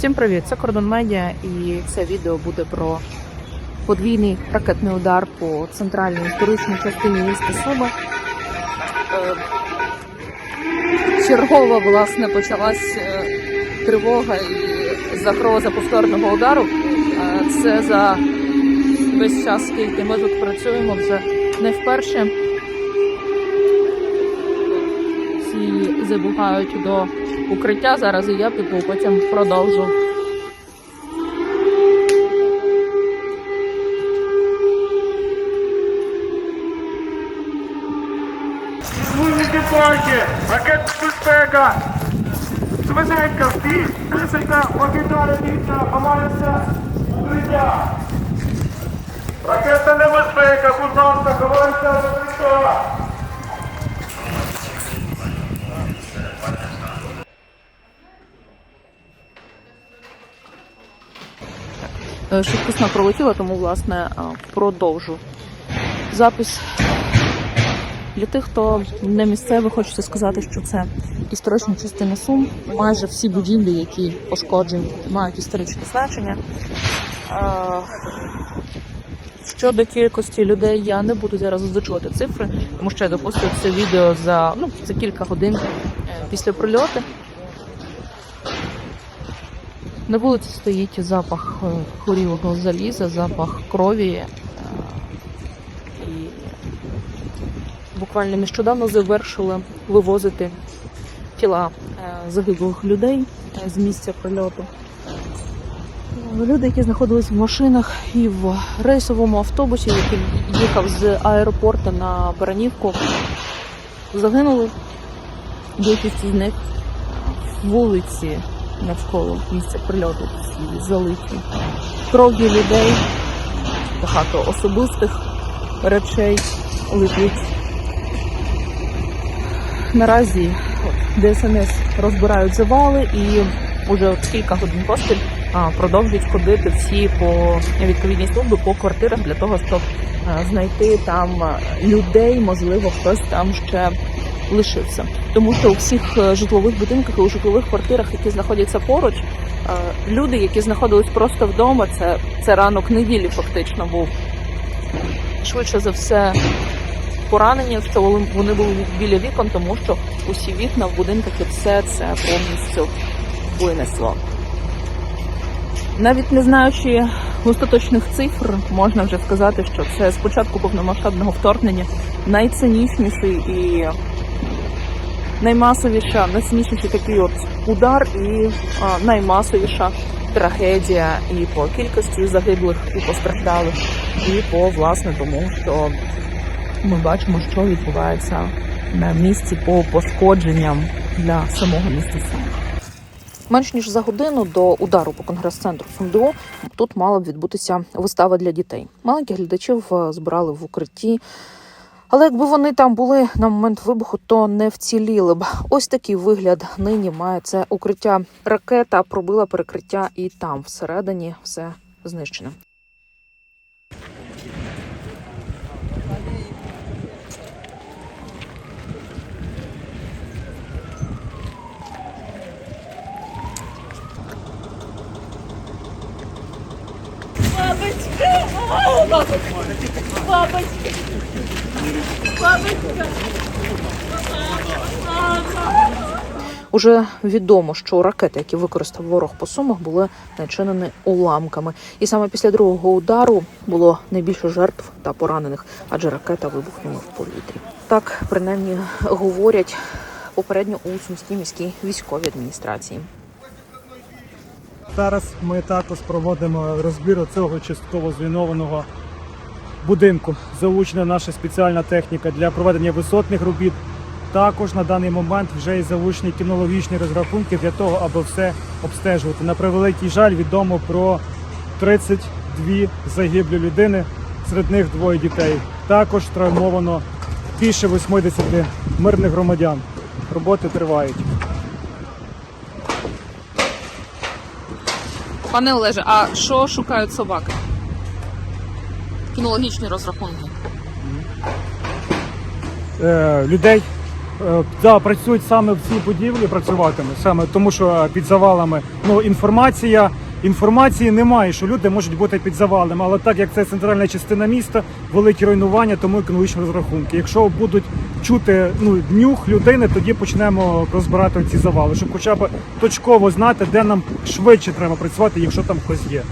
Всім привіт! Це Кордон Медіа, і це відео буде про подвійний ракетний удар по центральній історичній частині міста Суми. Е, Чергова, власне, почалась е, тривога і загроза повторного удару. Е, Це за весь час, скільки ми тут працюємо, вже не вперше. Забігають до укриття зараз, і я піду, потім продовжу. Служні парки, ракетна безпека, швиденько, всі, тисяча, покидали місця, ховаються, укриття. Ракетна небезпека, будь ласка, ховаються до укриття. Швидкісно пролетіла, тому власне е, продовжу запис. Для тих, хто не місцевий, хочеться сказати, що це історична частина Сум. Майже всі будівлі, які пошкоджені, мають історичне значення. Е, Щодо кількості людей, я не буду зараз озвучувати цифри, тому що я допустив це відео за, ну, за кілька годин е, після прильоту. На вулиці стоїть запах е, горілого заліза, запах крові. е, І буквально нещодавно завершили вивозити тіла е, загиблих людей е, з місця прильоту. Люди, які знаходились в машинах і в рейсовому автобусі, який їхав з аеропорту на Баранівку, загинули. Більшість з них вулиці навколо місця прильоту всі залиті кров'ю людей, багато особистих речей летить. Наразі ДСНС розбирають завали і вже кілька годин поспіль продовжують ходити всі по відповідній служби по квартирах для того, щоб знайти там людей, можливо, хтось там ще лишився. Тому що у всіх е, житлових будинках і у житлових квартирах, які знаходяться поруч, е, люди, які знаходились просто вдома, це, це ранок неділі фактично був. Швидше за все, поранені, вони- були біля вікон, тому що усі вікна в будинках і все це повністю винесло. Навіть не знаючи остаточних цифр, можна вже сказати, що це з початку повномасштабного вторгнення найцинічніший і наймасовіша, найцинічніший такий от удар і а, наймасовіша трагедія і по кількості загиблих і постраждалих, і по власне тому, що ми бачимо, що відбувається на місці по пошкодженням для самого міста. Менш ніж за годину до удару по конгрес-центру СумДО тут мала б відбутися вистава для дітей. Маленьких глядачів збирали в укритті. Але якби вони там були на момент вибуху, то не вціліли б. Ось такий вигляд нині має це укриття. Ракета пробила перекриття, і там всередині все знищено. Уже відомо, що ракети, які використав ворог по сумах, були начинені уламками. І саме після другого удару було найбільше жертв та поранених, адже ракета вибухнула в повітрі. Так принаймні говорять попередньо у Сумській міській військовій адміністрації. Зараз ми також проводимо розбір цього частково зруйнованого будинку. Залучена наша спеціальна техніка для проведення висотних робіт. Також на даний момент вже є залучені кінологічні розрахунки для того, аби все обстежувати. На превеликий жаль, відомо про 32 загиблі людини, серед них двоє дітей. Також травмовано більше 80 мирних громадян. Роботи тривають. Пане Олеже, а що шукають собаки? Кінологічні розрахунки. Е, людей Е, Да, працюють саме в цій будівлі, працюватимуть саме тому, що е, під завалами ну інформація. Інформації немає, що люди можуть бути під завалами, але так як це центральна частина міста, великі руйнування, тому економічні розрахунки. Якщо будуть чути ну днюх людини, тоді почнемо розбирати ці завали, щоб хоча б точково знати, де нам швидше треба працювати, якщо там хтось є.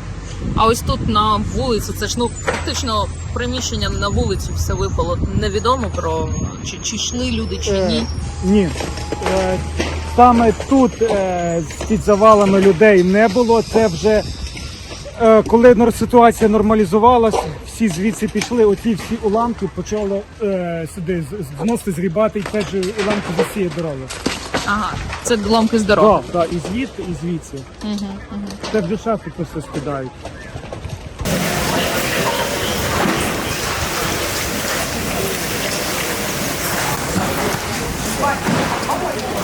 А ось тут на вулицю, це ж ну практично приміщення на вулицю все випало. Невідомо про чи, чи йшли люди, чи ні. Е, Ні. Е, Саме тут е, під завалами людей не було. Це вже е, коли нор- ситуація нормалізувалась, всі звідси пішли, оті всі уламки почали е, сюди з- з- зносити, згрібати і теж уламки з цієї дороги. Ага, це ламки з дороги. Так, так, і звідти, і звідси. Угу, угу. Це вже шахти просто скидають.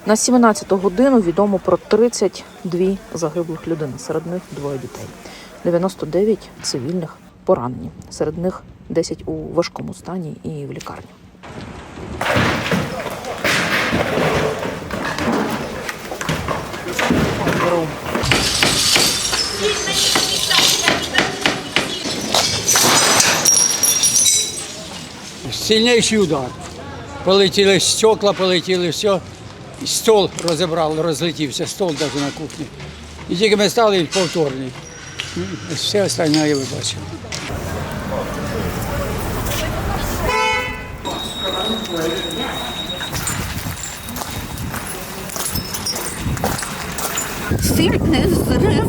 На 17 годину відомо про 32 загиблих людини, серед них двоє дітей, 99 цивільних поранені, серед них 10 у важкому стані і в лікарні. Сильніший удар. Полетіли стекла, полетіли все. І Стол розібрав, розлетівся, стол навіть на кухні. І тільки ми стали і повторний. Все остальне я вибачив. сильный взрыв,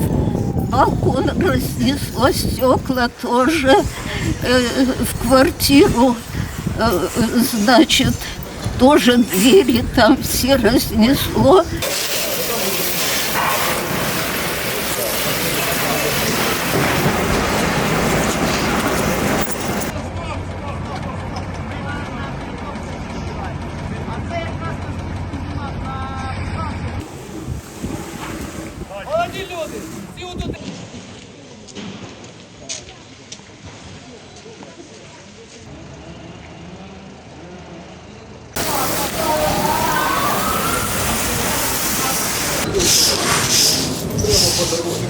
балкон разнесло, стекла тоже э, в квартиру, э, значит, тоже двери там все разнесло. Прямо по дорозі.